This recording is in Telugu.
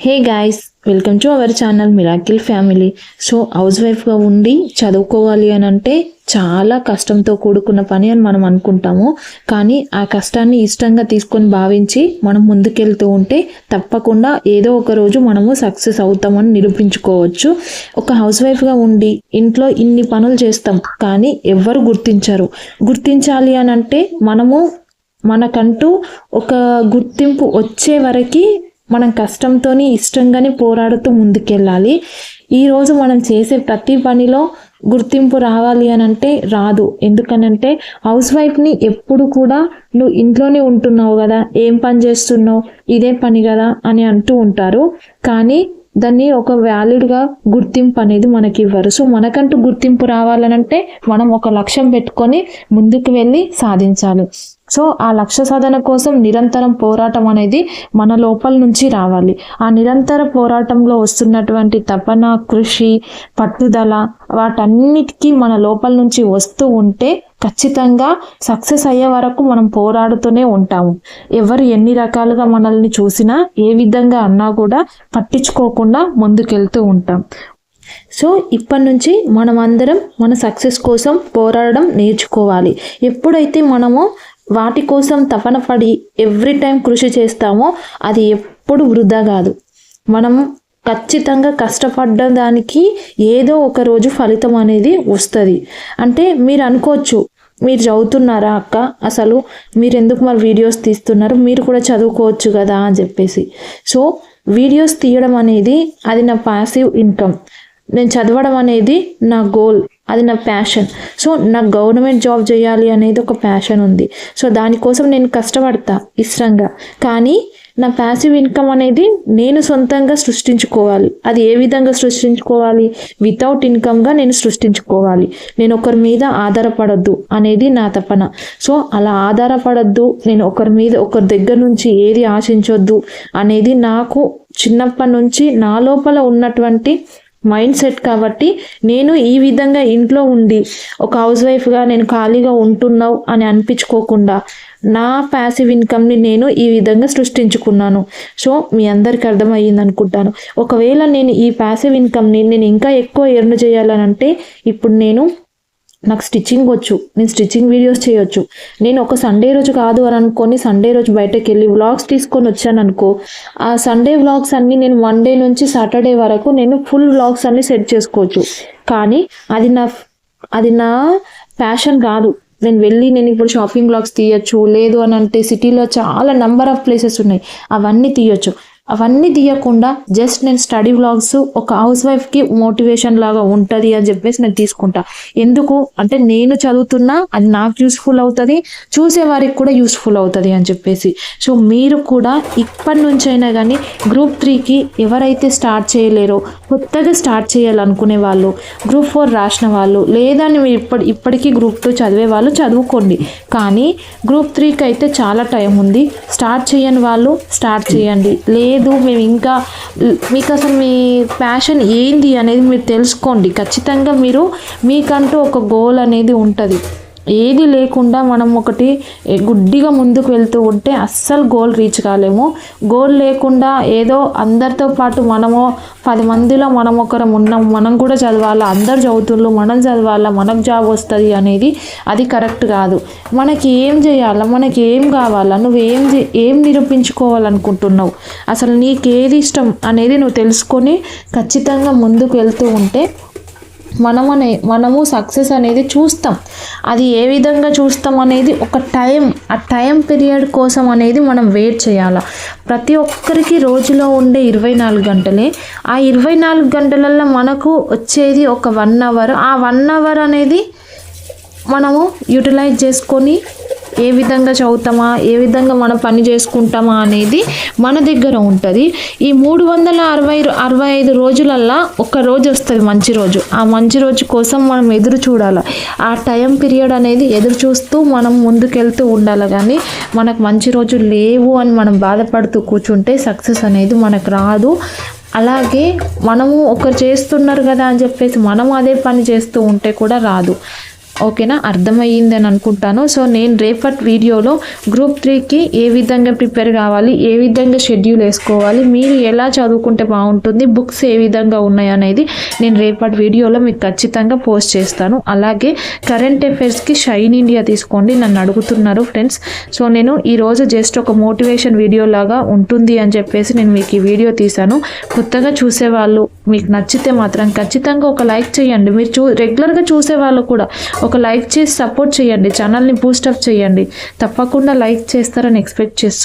Hey guys welcome to our channel miracle family. So house వైఫ్గా ఉండి చదువుకోవాలి అని అంటే చాలా కష్టంతో కూడుకున్న పని అని మనం అనుకుంటాము. కానీ ఆ కష్టాన్ని ఇష్టంగా తీసుకొని భావించి మనం ముందుకెళ్తూ ఉంటే తప్పకుండా ఏదో ఒక రోజు మనము సక్సెస్ అవుతామని నిరూపించుకోవచ్చు. ఒక హౌస్ వైఫ్గా ఉండి ఇంట్లో ఇన్ని పనులు చేస్తాం కానీ ఎవ్వరు గుర్తించరు. గుర్తించాలి అని అంటే మనము మనకంటూ ఒక గుర్తింపు వచ్చే వరకు మనం కష్టంతోని ఇష్టంగానే పోరాడుతూ ముందుకెళ్ళాలి. ఈరోజు మనం చేసే ప్రతి పనిలో గుర్తింపు రావాలి అని అంటే రాదు. ఎందుకనంటే హౌస్ వైఫ్ని ఎప్పుడు కూడా నువ్వు ఇంట్లోనే ఉంటున్నావు కదా. ఏం పని చేస్తున్నావు? ఇదే పని కదా అని అంటూ ఉంటారు. కానీ దాన్ని ఒక వ్యాలిడ్గా గుర్తింపు అనేది మనకి ఇవ్వరు. సో మనకంటూ గుర్తింపు రావాలనంటే మనం ఒక లక్ష్యం పెట్టుకొని ముందుకు వెళ్ళి సాధించాలి. సో ఆ లక్ష్య సాధన కోసం నిరంతరం పోరాటం అనేది మన లోపల నుంచి రావాలి. ఆ నిరంతర పోరాటంలో వస్తున్నటువంటి తపన కృషి పట్టుదల వాటన్నిటికీ మన లోపల నుంచి వస్తూ ఉంటే ఖచ్చితంగా సక్సెస్ అయ్యే వరకు మనం పోరాడుతూనే ఉంటాము. ఎవరు ఎన్ని రకాలుగా మనల్ని చూసినా ఏ విధంగా అన్నా కూడా పట్టించుకోకుండా ముందుకెళ్తూ ఉంటాం. సో ఇప్పటి నుంచి మనం అందరం మన సక్సెస్ కోసం పోరాడడం నేర్చుకోవాలి. ఎప్పుడైతే మనము వాటి కోసం తపన పడి ఎవ్రీ టైం కృషి చేస్తామో అది ఎప్పుడు వృధా కాదు. మనం ఖచ్చితంగా కష్టపడ్డ దానికి ఏదో ఒక రోజు ఫలితం అనేది వస్తుంది. అంటే మీరు అనుకోవచ్చు మీరు చదువుతున్నారా అక్క? అసలు మీరు ఎందుకు మరి వీడియోస్ తీస్తున్నారు? మీరు కూడా చదువుకోవచ్చు కదా అని చెప్పేసి. సో వీడియోస్ తీయడం అనేది అది నా పాసివ్ ఇన్కమ్ నేను చదవడం అనేది నా గోల్ అది నా ప్యాషన్ సో నాకు గవర్నమెంట్ జాబ్ చేయాలి అనేది ఒక ప్యాషన్ ఉంది. సో దానికోసం నేను కష్టపడతా ఇష్టంగా. కానీ నా ప్యాసివ్ ఇన్కమ్ అనేది నేను సొంతంగా సృష్టించుకోవాలి. అది ఏ విధంగా సృష్టించుకోవాలి? వితౌట్ ఇన్కమ్గా నేను సృష్టించుకోవాలి. నేను ఒకరి మీద ఆధారపడద్దు అనేది నా తపన. సో అలా ఆధారపడద్దు నేను ఒకరి మీద ఒకరి దగ్గర నుంచి ఏది ఆశించొద్దు అనేది నాకు చిన్నప్పటి నుంచి నా లోపల ఉన్నటువంటి మైండ్ సెట్ కాబట్టి నేను ఈ విధంగా ఇంట్లో ఉండి ఒక హౌస్ వైఫ్గా నేను ఖాళీగా ఉంటున్నావు అని అనిపించుకోకుండా నా ప్యాసివ్ ఇన్కమ్ని నేను ఈ విధంగా సృష్టించుకున్నాను. సో మీ అందరికి అర్థమయ్యింది అనుకుంటాను. ఒకవేళ నేను ఈ ప్యాసివ్ ఇన్కమ్ని నేను ఇంకా ఎక్కువ ఎర్న్ చేయాలని అంటే ఇప్పుడు నేను నాకు స్టిచ్చింగ్ వచ్చు నేను స్టిచ్చింగ్ వీడియోస్ చేయొచ్చు. నేను ఒక సండే రోజు కాదు అని అనుకొని సండే రోజు బయటకు వెళ్ళి వ్లాగ్స్ తీసుకొని వచ్చాను అనుకో ఆ సండే వ్లాగ్స్ అన్నీ నేను వన్ డే నుంచి సాటర్డే వరకు నేను ఫుల్ వ్లాగ్స్ అన్నీ సెట్ చేసుకోవచ్చు. కానీ అది నా అది నా ప్యాషన్ కాదు. నేను వెళ్ళి నేను ఇప్పుడు షాపింగ్ బ్లాగ్స్ తీయచ్చు లేదు అని అంటే సిటీలో చాలా నంబర్ ఆఫ్ ప్లేసెస్ ఉన్నాయి. అవన్నీ తీయొచ్చు. అవన్నీ తీయకుండా జస్ట్ నేను స్టడీ వ్లాగ్స్ ఒక హౌస్ వైఫ్కి మోటివేషన్ లాగా ఉంటుంది అని చెప్పేసి నేను తీసుకుంటా. ఎందుకు? అంటే నేను చదువుతున్నా అది నాకు యూస్ఫుల్ అవుతుంది చూసే వారికి కూడా యూస్ఫుల్ అవుతుంది అని చెప్పేసి. సో మీరు కూడా ఇప్పటి నుంచైనా కానీ గ్రూప్ త్రీకి ఎవరైతే స్టార్ట్ చేయలేరో కొత్తగా స్టార్ట్ చేయాలనుకునే వాళ్ళు గ్రూప్ ఫోర్ రాసిన వాళ్ళు లేదని మీరు ఇప్పటి ఇప్పటికీ గ్రూప్ టూ చదివే వాళ్ళు చదువుకోండి. కానీ గ్రూప్ త్రీకి అయితే చాలా టైం ఉంది. స్టార్ట్ చేయని వాళ్ళు స్టార్ట్ చేయండి. లే లేదు మేము ఇంకా మీకు అసలు మీ ప్యాషన్ ఏంది అనేది మీరు తెలుసుకోండి. ఖచ్చితంగా మీరు మీకంటూ ఒక గోల్ అనేది ఉంటుంది. ఏది లేకుండా మనం ఒకటి గుడ్డిగా ముందుకు వెళ్తూ ఉంటే అస్సలు గోల్ రీచ్ కాలేము. గోల్ లేకుండా ఏదో అందరితో పాటు మనము పది మందిలో మనం ఒకరం ఉన్నాం మనం కూడా చదవాలా అందరు చదువుతున్నారు మనం చదవాలా మనకు జాబ్ వస్తుంది అనేది అది కరెక్ట్ కాదు. మనకి ఏం చేయాలా మనకి ఏం కావాలా నువ్వు ఏం చే- ఏం నిరూపించుకోవాలనుకుంటున్నావు? అసలు నీకు ఏది ఇష్టం అనేది నువ్వు తెలుసుకొని ఖచ్చితంగా ముందుకు వెళ్తూ ఉంటే మనం అనే మనము సక్సెస్ అనేది చూస్తాం. అది ఏ విధంగా చూస్తాం అనేది ఒక టైం ఆ టైం పీరియడ్ కోసం అనేది మనం వెయిట్ చేయాలి. ప్రతి ఒక్కరికి రోజులో ఉండే ఇరవై నాలుగు గంటలే. ఆ ఇరవై నాలుగు గంటలలో మనకు వచ్చేది ఒక వన్ అవర్ ఆ వన్ అవర్ అనేది మనము యూటిలైజ్ చేసుకొని ఏ విధంగా చదువుతామా ఏ విధంగా మనం పని చేసుకుంటామా అనేది మన దగ్గర ఉంటుంది. ఈ మూడు వందల అరవై అరవై ఐదు రోజులల్లా ఒక రోజు వస్తుంది మంచి రోజు. ఆ మంచి రోజు కోసం మనం ఎదురు చూడాలి. ఆ టైం పీరియడ్ అనేది ఎదురు చూస్తూ మనం ముందుకెళ్తూ ఉండాలి కానీ మనకు మంచి రోజు లేవు అని మనం బాధపడుతూ కూర్చుంటే సక్సెస్ అనేది మనకు రాదు. అలాగే మనము ఒకరు చేస్తున్నారు కదా అని చెప్పేసి మనం అదే పని చేస్తూ ఉంటే కూడా రాదు. ఓకేనా? అర్థమయ్యిందని అనుకుంటాను. సో నేను రేపటి వీడియోలో గ్రూప్ త్రీకి ఏ విధంగా ప్రిపేర్ కావాలి ఏ విధంగా షెడ్యూల్ వేసుకోవాలి మీరు ఎలా చదువుకుంటే బాగుంటుంది బుక్స్ ఏ విధంగా ఉన్నాయి అనేది నేను రేపటి వీడియోలో మీకు ఖచ్చితంగా పోస్ట్ చేస్తాను. అలాగే కరెంట్ అఫైర్స్కి షైన్ ఇండియా తీసుకోండి నన్ను అడుగుతున్నారు ఫ్రెండ్స్ సో నేను ఈరోజు జస్ట్ ఒక మోటివేషన్ వీడియో లాగా ఉంటుంది అని చెప్పేసి నేను మీకు ఈ వీడియో తీశాను. కొత్తగా చూసేవాళ్ళు మీకు నచ్చితే మాత్రం ఖచ్చితంగా ఒక లైక్ చేయండి. మీరు చూ రెగ్యులర్గా చూసే వాళ్ళు కూడా ఒక లైక్ చేసి సపోర్ట్ చేయండి. ఛానల్ని బూస్టప్ చేయండి. తప్పకుండా లైక్ చేస్తారని ఎక్స్పెక్ట్ చేస్తున్నాను